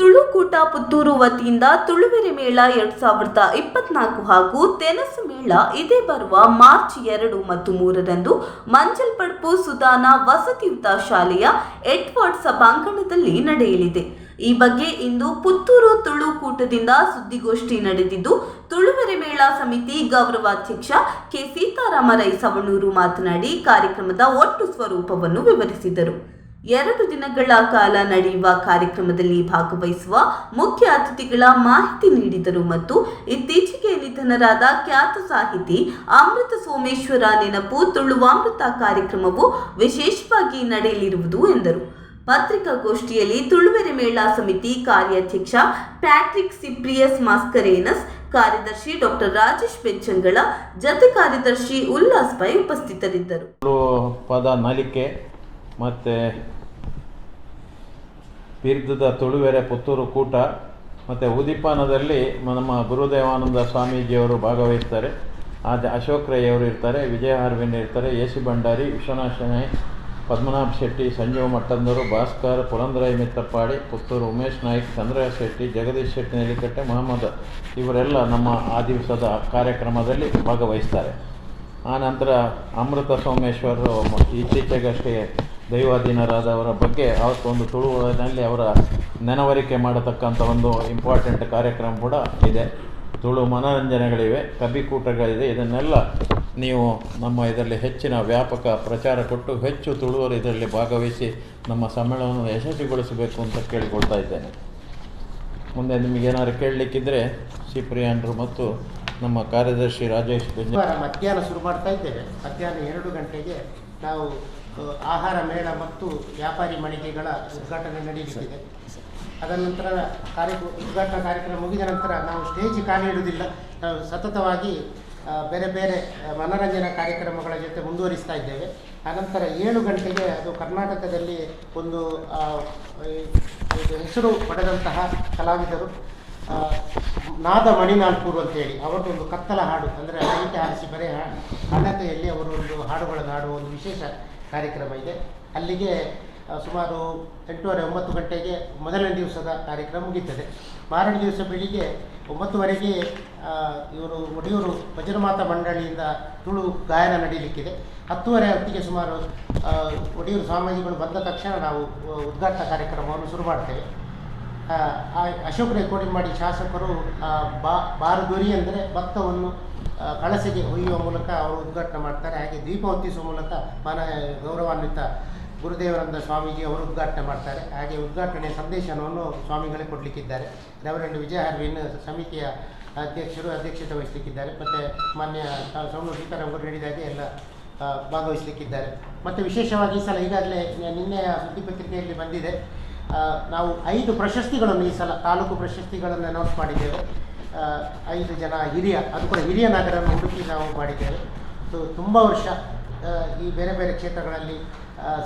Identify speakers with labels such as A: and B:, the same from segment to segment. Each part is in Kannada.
A: ತುಳುಕೂಟ ಪುತ್ತೂರು ವತಿಯಿಂದ ತುಳುವೆರೆ ಮೇಳ ಎರಡ್ ಸಾವಿರದ ಇಪ್ಪತ್ನಾಲ್ಕು ಹಾಗೂ ತೆನಸು ಮೇಳ ಇದೇ ಬರುವ ಮಾರ್ಚ್ ಎರಡು ಮತ್ತು ಮೂರರಂದು ಮಂಜಲ್ಪಡ್ಪು ಸುದಾನ ವಸತಿಯುತ ಶಾಲೆಯ ಎಡ್ವರ್ಡ್ ಸಭಾಂಗಣದಲ್ಲಿ ನಡೆಯಲಿದೆ. ಈ ಬಗ್ಗೆ ಇಂದು ಪುತ್ತೂರು ತುಳುಕೂಟದಿಂದ ಸುದ್ದಿಗೋಷ್ಠಿ ನಡೆದಿದ್ದು, ತುಳುವೆರೆ ಮೇಳ ಸಮಿತಿ ಗೌರವಾಧ್ಯಕ್ಷ ಕೆ ಸೀತಾರಾಮ ರೈ ಸವಣೂರು ಮಾತನಾಡಿ, ಕಾರ್ಯಕ್ರಮದ ಒಟ್ಟು ಸ್ವರೂಪವನ್ನು ವಿವರಿಸಿದರು. ಎರಡು ದಿನಗಳ ಕಾಲ ನಡೆಯುವ ಕಾರ್ಯಕ್ರಮದಲ್ಲಿ ಭಾಗವಹಿಸುವ ಮುಖ್ಯ ಅತಿಥಿಗಳ ಮಾಹಿತಿ ನೀಡಿದರು ಮತ್ತು ಇತ್ತೀಚೆಗೆ ನಿಧನರಾದ ಖ್ಯಾತ ಸಾಹಿತಿ ಅಮೃತ ಸೋಮೇಶ್ವರ ನೆನಪು ತುಳುವಾಮೃತ ಕಾರ್ಯಕ್ರಮವು ವಿಶೇಷವಾಗಿ ನಡೆಯಲಿರುವುದು ಎಂದರು. ಪತ್ರಿಕಾಗೋಷ್ಠಿಯಲ್ಲಿ ತುಳುವೆರೆ ಮೇಳ ಸಮಿತಿ ಕಾರ್ಯಾಧ್ಯಕ್ಷ ಪ್ಯಾಟ್ರಿಕ್ ಸಿಪ್ರಿಯಸ್ ಮಾಸ್ಕರೇನಸ್, ಕಾರ್ಯದರ್ಶಿ ಡಾಕ್ಟರ್ ರಾಜೇಶ್ ಬೆಚ್ಚಂಗಳ ಜತೆ ಕಾರ್ಯದರ್ಶಿ ಉಲ್ಲಾಸ್ ಪೈ ಉಪಸ್ಥಿತರಿದ್ದರು.
B: ಪದ ನಲಿಕೆ ಮತ್ತು ಬಿರ್ದದ ತುಳುವೆರೆ ಪುತ್ತೂರು ಕೂಟ, ಮತ್ತು ಉದಿಪಾನದಲ್ಲಿ ನಮ್ಮ ಗುರುದೇವಾನಂದ ಸ್ವಾಮೀಜಿಯವರು ಭಾಗವಹಿಸ್ತಾರೆ. ಆದ ಅಶೋಕ್ ರೈಯವರು ಇರ್ತಾರೆ, ವಿಜಯ ಹಾರ್ವಿನ್ ಇರ್ತಾರೆ ಎ ಸಿ ಭಂಡಾರಿ, ವಿಶ್ವನಾಥ ಶೆಣೈ, ಪದ್ಮನಾಭ ಶೆಟ್ಟಿ, ಸಂಜೀವ ಮಟ್ಟಂದರು, ಭಾಸ್ಕರ್ ಪುರಂದರಾಯ್ ಮಿತ್ತಪ್ಪಾಡಿ, ಪುತ್ತೂರು ಉಮೇಶ್ ನಾಯ್ಕ್ ಚಂದ್ರ ಶೆಟ್ಟಿ, ಜಗದೀಶ್ ಶೆಟ್ಟಿ ನೆಲಿಕಟ್ಟೆ ಮೊಹಮ್ಮದ್ ಇವರೆಲ್ಲ ನಮ್ಮ ಆ ದಿವಸದ ಕಾರ್ಯಕ್ರಮದಲ್ಲಿ ಭಾಗವಹಿಸ್ತಾರೆ. ಆನಂತರ ಅಮೃತ ಸೋಮೇಶ್ವರರು ಇತ್ತೀಚೆಗಷ್ಟೇ ದೈವಾಧೀನರಾದವರ ಬಗ್ಗೆ ಅವತ್ತೊಂದು ತುಳುವಿನಲ್ಲಿ ಅವರ ನೆನವರಿಕೆ ಮಾಡತಕ್ಕಂಥ ಒಂದು ಇಂಪಾರ್ಟೆಂಟ್ ಕಾರ್ಯಕ್ರಮ ಕೂಡ ಇದೆ. ತುಳು ಮನೋರಂಜನೆಗಳಿವೆ ಕಬಿಕೂಟಗಳಿದೆ ಇದನ್ನೆಲ್ಲ ನೀವು ನಮ್ಮ ಇದರಲ್ಲಿ ಹೆಚ್ಚಿನ ವ್ಯಾಪಕ ಪ್ರಚಾರ ಕೊಟ್ಟು ಹೆಚ್ಚು ತುಳುವರು ಇದರಲ್ಲಿ ಭಾಗವಹಿಸಿ ನಮ್ಮ ಸಮ್ಮೇಳನವನ್ನು ಯಶಸ್ವಿಗೊಳಿಸಬೇಕು ಅಂತ ಕೇಳಿಕೊಳ್ತಾ ಇದ್ದೇನೆ. ಮುಂದೆ ನಿಮಗೇನಾದ್ರು ಕೇಳಲಿಕ್ಕಿದ್ರೆ ಸಿಪ್ರಿಯಾನ್ರು ಮತ್ತು ನಮ್ಮ ಕಾರ್ಯದರ್ಶಿ ರಾಜೇಶ್
C: ಮಧ್ಯಾಹ್ನ ಶುರು ಮಾಡ್ತಾ ಇದ್ದೇವೆ. ಮಧ್ಯಾಹ್ನ ಎರಡು ಗಂಟೆಗೆ ನಾವು ಆಹಾರ ಮೇಳ ಮತ್ತು ವ್ಯಾಪಾರಿ ಮಳಿಗೆಗಳ ಉದ್ಘಾಟನೆ ನಡೆಯುತ್ತಿದೆ. ಅದರ ನಂತರ ಕಾರ್ಯ ಉದ್ಘಾಟನಾ ಕಾರ್ಯಕ್ರಮ ಮುಗಿದ ನಂತರ ನಾವು ಸ್ಟೇಜ್ ಖಾಲಿ ಇಡುವುದಿಲ್ಲ. ನಾವು ಸತತವಾಗಿ ಬೇರೆ ಬೇರೆ ಮನೋರಂಜನಾ ಕಾರ್ಯಕ್ರಮಗಳ ಜೊತೆ ಮುಂದುವರಿಸ್ತಾ ಇದ್ದೇವೆ. ಆನಂತರ ಏಳು ಗಂಟೆಗೆ ಅದು ಕರ್ನಾಟಕದಲ್ಲಿ ಒಂದು ಹೆಸರು ಪಡೆದಂತಹ ಕಲಾವಿದರು ನಾದ ಮಣಿನಾಲ್ಕೂರು ಅಂತೇಳಿ. ಅವರದೊಂದು ಕತ್ತಲ ಹಾಡು, ಅಂದರೆ ಲೈಟ್ ಹಾರಿಸಿ ಬರೀ ಹಾಡತೆಯಲ್ಲಿ ಅವರು ಒಂದು ಹಾಡುಗಳನ್ನು ಹಾಡುವ ಒಂದು ವಿಶೇಷ ಕಾರ್ಯಕ್ರಮ ಇದೆ. ಅಲ್ಲಿಗೆ ಸುಮಾರು ಎಂಟೂವರೆ, ಒಂಬತ್ತು ಗಂಟೆಗೆ ಮೊದಲನೇ ದಿವಸದ ಕಾರ್ಯಕ್ರಮ ಮುಗೀತದೆ. ಮಾರನೇ ದಿವಸ ಬೆಳಿಗ್ಗೆ ಒಂಬತ್ತುವರೆಗೆ ಇವರು ಒಡಿಯೂರು ವಜ್ರಮಾತಾ ಮಂಡಳಿಯಿಂದ ತುಳು ಗಾಯನ ನಡೀಲಿಕ್ಕಿದೆ. ಹತ್ತುವರೆ ಹೊತ್ತಿಗೆ ಸುಮಾರು ಒಡಿಯೂರು ಸ್ವಾಮೀಜಿಗಳು ಬಂದ ತಕ್ಷಣ ನಾವು ಉದ್ಘಾಟನಾ ಕಾರ್ಯಕ್ರಮವನ್ನು ಶುರು ಮಾಡ್ತೇವೆ. ಅಶೋಕ್ ರೇಕೋಡಿ ಮಾಡಿ ಶಾಸಕರು ಬಾ, ಬಾರದೂರಿ ಅಂದರೆ ಭತ್ತವನ್ನು ಕಳಸೆಗೆ ಒಯ್ಯುವ ಮೂಲಕ ಅವರು ಉದ್ಘಾಟನೆ ಮಾಡ್ತಾರೆ. ಹಾಗೆ ದೀಪ ಹೊತ್ತಿಸುವ ಮೂಲಕ ಮನ, ಗೌರವಾನ್ವಿತ ಗುರುದೇವರಂದ ಸ್ವಾಮೀಜಿ ಅವರು ಉದ್ಘಾಟನೆ ಮಾಡ್ತಾರೆ. ಹಾಗೆ ಉದ್ಘಾಟನೆ ಸಂದೇಶನವನ್ನು ಸ್ವಾಮಿಗಳೇ ಕೊಡಲಿಕ್ಕಿದ್ದಾರೆ. ರೆವರೆಂಡ್ ವಿಜಯ ಹರ್ವಿನ್ ಸಮಿತಿಯ ಅಧ್ಯಕ್ಷರು ಅಧ್ಯಕ್ಷತೆ ವಹಿಸಲಿಕ್ಕಿದ್ದಾರೆ. ಮತ್ತು ಮಾನ್ಯ ಸೌಮ್ಯ ಸೀತಾರಾಮ್ ಅವರು ಹೇಳಿದಾಗೆ ಎಲ್ಲ ಭಾಗವಹಿಸಲಿಕ್ಕಿದ್ದಾರೆ. ಮತ್ತು ವಿಶೇಷವಾಗಿ ಈ ಸಲ ಈಗಾಗಲೇ ನಿನ್ನೆಯ ಸುದ್ದಿಪತ್ರಿಕೆಯಲ್ಲಿ ಬಂದಿದೆ. ನಾವು ಐದು ಪ್ರಶಸ್ತಿಗಳನ್ನು ಈ ಸಲ, ತಾಲೂಕು ಪ್ರಶಸ್ತಿಗಳನ್ನು ಅನೌನ್ಸ್ ಮಾಡಿದ್ದೇವೆ. ಐದು ಜನ ಹಿರಿಯ, ಅದು ಕೂಡ ಹಿರಿಯ ನಾಗರನ್ನು ಹುಡುಕಿ ನಾವು ಮಾಡಿದ್ದೇವೆ. ಸೊ ತುಂಬ ವರ್ಷ ಈ ಬೇರೆ ಬೇರೆ ಕ್ಷೇತ್ರಗಳಲ್ಲಿ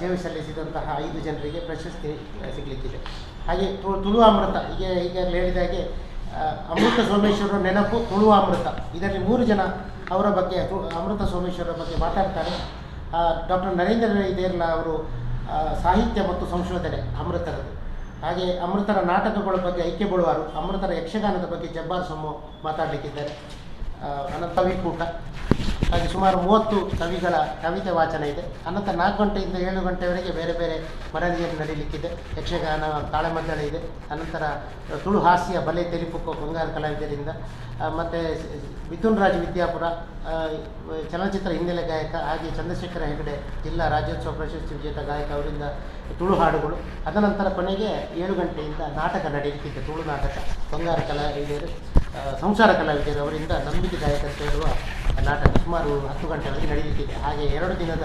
C: ಸೇವೆ ಸಲ್ಲಿಸಿದಂತಹ ಐದು ಜನರಿಗೆ ಪ್ರಶಸ್ತಿ ಸಿಗಲಿಕ್ಕಿದೆ. ಹಾಗೆ ತುಳು ಅಮೃತ ಈಗ ಈಗಾಗಲೇ ಹೇಳಿದ ಹಾಗೆ ಅಮೃತ ಸೋಮೇಶ್ವರ ನೆನಪು ತುಳು ಅಮೃತ ಇದರಲ್ಲಿ ಮೂರು ಜನ ಅವರ ಬಗ್ಗೆ ಅಮೃತ ಸೋಮೇಶ್ವರ ಬಗ್ಗೆ ಮಾತಾಡ್ತಾರೆ. ಡಾಕ್ಟರ್ ನರೇಂದ್ರ ದೇರ್ಲ ಅವರು ಸಾಹಿತ್ಯ ಮತ್ತು ಸಂಶೋಧನೆ ಅಮೃತರದ್ದು. ಹಾಗೆ ಅಮೃತರ ನಾಟಕಗಳ ಬಗ್ಗೆ ಐಕ್ಯ ಬಳುವಾರು ಅಮೃತರ ಯಕ್ಷಗಾನದ ಬಗ್ಗೆ ಜಬ್ಬಾರ್ ಸೊಮ್ಮು ಮಾತಾಡಲಿಕ್ಕಿದ್ದಾರೆ. ಅನಂತ ಕವಿಕೂಟ ಹಾಗೆ ಸುಮಾರು ಮೂವತ್ತು ಕವಿಗಳ ಕವಿತೆ ವಾಚನ ಇದೆ. ಅನಂತರ ನಾಲ್ಕು ಗಂಟೆಯಿಂದ ಏಳು ಗಂಟೆವರೆಗೆ ಬೇರೆ ಬೇರೆ ಮನರಂಜನೆ ನಡೀಲಿಕ್ಕಿದೆ. ಯಕ್ಷಗಾನ, ತಾಳಮದ್ದಳೆ ಇದೆ. ಅನಂತರ ತುಳು ಹಾಸ್ಯ, ಬಲೆ ತೆಲಿಪುಕ್ಕ ಬಂಗಾರ ಕಲಾವಿದರಿಂದ ಮತ್ತು ಮಿಥುನ್ ರಾಜ್ ವಿದ್ಯಾಪುರ ಚಲನಚಿತ್ರ ಹಿನ್ನೆಲೆ ಗಾಯಕ, ಹಾಗೆ ಚಂದ್ರಶೇಖರ ಹೆಗಡೆ ಜಿಲ್ಲಾ ರಾಜ್ಯೋತ್ಸವ ಪ್ರಶಸ್ತಿ ವಿಜೇತ ಗಾಯಕ ಅವರಿಂದ ತುಳು ಹಾಡುಗಳು. ಅದನಂತರ ಕೊನೆಗೆ ಏಳು ಗಂಟೆಯಿಂದ ನಾಟಕ ನಡೆಯುತ್ತಿದೆ, ತುಳು ನಾಟಕ. ಬಂಗಾರ ಕಲಾವಿದರು ಸಂಸಾರ ಕಲಾವಿದರು ಅವರಿಂದ ನಂಬಿಕೆ ಗಾಯಕ ಸೇರುವ ನಾಟಕ ಸುಮಾರು ಹತ್ತು ಗಂಟೆವರೆಗೆ ನಡೆಯುತ್ತಿದೆ. ಹಾಗೆ ಎರಡು ದಿನದ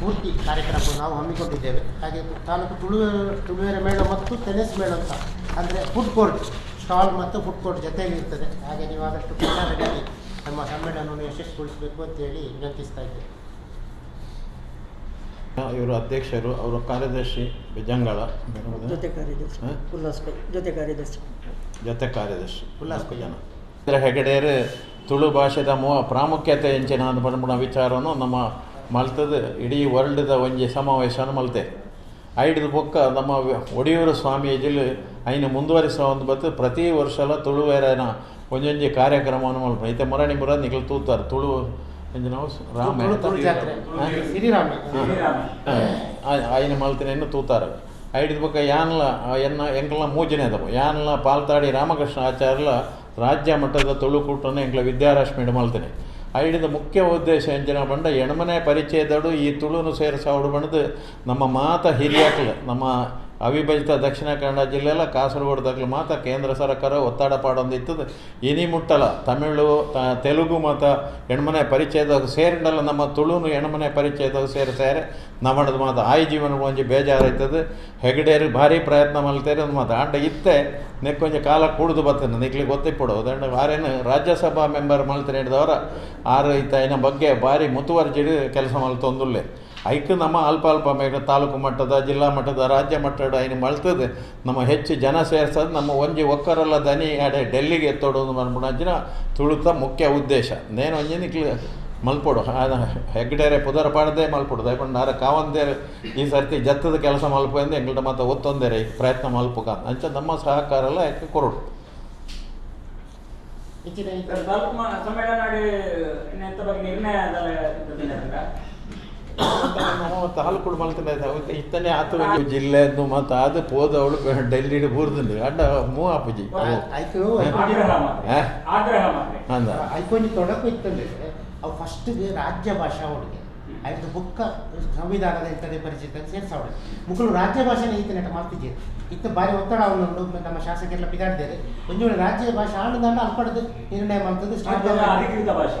C: ಪೂರ್ತಿ ಕಾರ್ಯಕ್ರಮವನ್ನು ನಾವು ಹಮ್ಮಿಕೊಂಡಿದ್ದೇವೆ. ಹಾಗೆ ತಾಲೂಕು ತುಳುವೆ ತುಳುವೆರೆ ಮೇಳ ಮತ್ತು ಟೆನಿಸ್ ಮೇಳ ಅಂತ ಅಂದರೆ ಫುಡ್ ಕೋರ್ಟ್ ಸ್ಟಾಲ್ ಮತ್ತು ಫುಡ್ ಕೋರ್ಟ್ ಜೊತೆಯಲ್ಲಿ ಇರ್ತದೆ. ಹಾಗೆ ನೀವು ಆದಷ್ಟು ಪ್ರಚಾರದಲ್ಲಿ ನಮ್ಮ ಸಮ್ಮೇಳನವನ್ನು ಯಶಸ್ವಿಗೊಳಿಸಬೇಕು ಅಂತೇಳಿ ವಿನಂತಿಸ್ತಾ ಇದ್ದೇವೆ
B: ಇವರು ಅಧ್ಯಕ್ಷರು ಅವರ ಕಾರ್ಯದರ್ಶಿ ಬೆಜಂಗಳ
D: ಜೊತೆ ಕಾರ್ಯದರ್ಶಿ? ಉಲ್ಲಾಸ್ ಜೊತೆ ಕಾರ್ಯದರ್ಶಿ.
B: ಜೊತೆ ಕಾರ್ಯದರ್ಶಿ.
C: ಉಲ್ಲಾಸ್
B: ಜನ. ಹೆಗಡೆಯರು ತುಳು ಭಾಷೆದ ಮೋ ಪ್ರಾಮುಖ್ಯತೆ ಎಂಚಿನ ಪಂಪುನ ವಿಚಾರವನ್ನು ನಮ್ಮ ಮಲ್ತದ ಇಡೀ ವರ್ಲ್ಡ್ದ ಒಂಜಿ ಸಮಾವೇಶನ ಮಲ್ತೆ. ಐಡ್ದು ಬೊಕ್ಕ ನಮ್ಮ ಒಡಿಯೂರು ಸ್ವಾಮೀಜಿಲು ಐನ ಮುಂದುವರಿಸುವ ಒಂದು ಬತ್ತು ಪ್ರತಿ ವರ್ಷಲ ತುಳುವೇರನ ಒಂಜೊಂಜಿ ಕಾರ್ಯಕ್ರಮವನ್ನು ಮಲ್ಪ. ಐತೆ ಮರಣಿ ಮುರ ನಿಗಲ್ ತೂತಾರೆ ತುಳು ನಾವು ರಾಮ ಐನ ಮಲ್ತಿನ ತೂತಾರೆ. ಐಡ್ದು ಬೊಕ್ಕ ಯಾನ್ಲ ಎನ್ನ ಎಂಕಲ್ಲ ಮೂಜನೆ ಅದವು ಯಾನ್ಲ ಪಾಲ್ತಾಡಿ ರಾಮಕೃಷ್ಣ ಆಚಾರ್ಯ ರಾಜ್ಯ ಮಟ್ಟದ ತುಳುಕೂಟನ ಎಂಗ್ಲ ವಿದ್ಯಾರಾಶ್ಮಿ ಮಲ್ತನೆ ಐಡಿದ ಮುಖ್ಯ ಉದ್ದೇಶ ಎಂಜಿನ ಬಂಡ ಎಣಮನೆ ಪರಿಚಯದಡು ಈ ತುಳುನು ಸೇರಿಸೋಡು ಬಣದು ನಮ್ಮ ಮಾತ ಹಿರಿಯಕ್ಲು, ನಮ್ಮ ಅವಿಭಜಿತ ದಕ್ಷಿಣ ಕನ್ನಡ ಜಿಲ್ಲೆಲ ಕಾಸರಗೋಡ್ದಾಗ್ಲು ಮಾತ್ರ ಕೇಂದ್ರ ಸರ್ಕಾರ ಒತ್ತಡ ಪಾಡೊಂದಿತ್ತದು. ಇನಿ ಮುಟ್ಟಲ ತಮಿಳು ತೆಲುಗು ಮತ್ತು ಹೆಣ್ಮನೆ ಪರಿಚಯದಾಗ ಸೇರಿಂಡಲ್ಲ ನಮ್ಮ ತುಳುನು ಹೆಣ್ಮನೆ ಪರಿಚಯದಾಗ ಸೇರಿ ಸೇರೆ ನಮ್ಮದು ಮಾತು ಆಯ್ ಜೀವನ ಒಂಜಿ ಬೇಜಾರಾಯ್ತದೆ. ಹೆಗಡೇರಿ ಭಾರಿ ಪ್ರಯತ್ನ ಮಲ್ತೇರಿ ಅದು ಮಾತು. ಆಂಡ ಇತ್ತೆ ನೆಕ್ಕೊಂಜಿ ಕಾಲ ಕೂಡದು ಬರ್ತೇನೆ. ನಿಕ್ಲಿಗೆ ಗೊತ್ತಿಪ್ಪಡು. ಅದಂಡ ಆರೇನು ರಾಜ್ಯಸಭಾ ಮೆಂಬರ್ ಮಲ್ತೇನೆ ಹಿಡಿದವರ. ಆರು ಇತ್ತ ಬಗ್ಗೆ ಭಾರಿ ಮುತುವರ್ಜಿ ಕೆಲಸ ಮಲ್ತೊಂದುಲ್ಲೆ. ಐಕ್ ನಮ್ಮ ಅಲ್ಪ ಅಲ್ಪ ಮೇಘ, ತಾಲೂಕು ಮಟ್ಟದ, ಜಿಲ್ಲಾ ಮಟ್ಟದ, ರಾಜ್ಯ ಮಟ್ಟದ ಐನು ಮಳ್ತದೆ ನಮ್ಮ ಹೆಚ್ಚು ಜನ ಸೇರ್ಸೋದು ನಮ್ಮ ಒಂಜಿ ಒಕ್ಕರಲ್ಲ ದನಿ ಎಡೆ ಡೆಲ್ಲಿಗೆ ಎತ್ತೋಡೋದು ಮನ್ಪುಣಂಚಿನ ತುಳುತ ಮುಖ್ಯ ಉದ್ದೇಶ. ನೇನು ಒಂಜಿನಿಕ್ಲಿ ಮಲ್ಪೊಡು. ಹೆಗ್ಡೇರೆ ಪುದರ ಪಾಡದೆ ಮಲ್ಪೊಡು. ದಯಪಂಡು ನಾರ ಕಾವಂದೇರೆ ಈ ಸರ್ತಿ ಜತ್ತದ ಕೆಲಸ ಮಲ್ಪ ಎಂದು ಎಂಗ್ಲಟ ಮಾತ ಒತ್ತೊಂದೇರೆ ಈ ಪ್ರಯತ್ನ ಮಲ್ಪುಕ. ಅಂಚ ನಮ್ಮ ಸಹಕಾರ ಎಲ್ಲ ಯಾಕೆ ಕೊರಡು
E: ನಿರ್ಣಯ
B: ತಾಲೂಕು ಮಲ್ತನೆ ಇತ್ತನೇ ಆತು ಜಿಲ್ಲೆ ಮತ್ತು ಅದು ಪೋದವಳು ಡೆಲ್ಲಿ ಬೂರ್ದುಂಡು ಅಡ್ಡ ಮೂ ಆಪುಜಿ
C: ಆಯ್ತು.
B: ಅಂದ.
C: ಐಕೊಂಜಿ ತೊಡಕು ಇತ್ತಂದ್ರೆ ಅವು ಫಸ್ಟ್ ರಾಜ್ಯ ಭಾಷಾ ಅವಳಿಗೆ. ಆಯ್ತು ಬುಕ್ಕ ಸಂವಿಧಾನದ ಇಂಥದೇ ಪರಿಚಿತ ಸೇರ್ಸವಳೆ ಮುಕ್ಕಳು ರಾಜ್ಯ ಭಾಷೆನೇ ಈತ ನೆಟ ಮಾಡ್ತಿದ್ದೀರಿ ಇತ್ತ ಬಾರಿ ಒತ್ತಡ ಅವನು ನಮ್ಮ ಶಾಸಕರೆಲ್ಲ ಬಿದಾಡ್ತಾರೆ ಒಂದು ವೇಳೆ ರಾಜ್ಯ ಭಾಷೆ ಆಡುದಂಡ ಅಲ್ಪಡದು ನಿರ್ಣಯ ಮಾಡ್ತದೆ ಸ್ಟಾರ್ಟ್
E: ಅಧಿಕೃತ ಭಾಷೆ.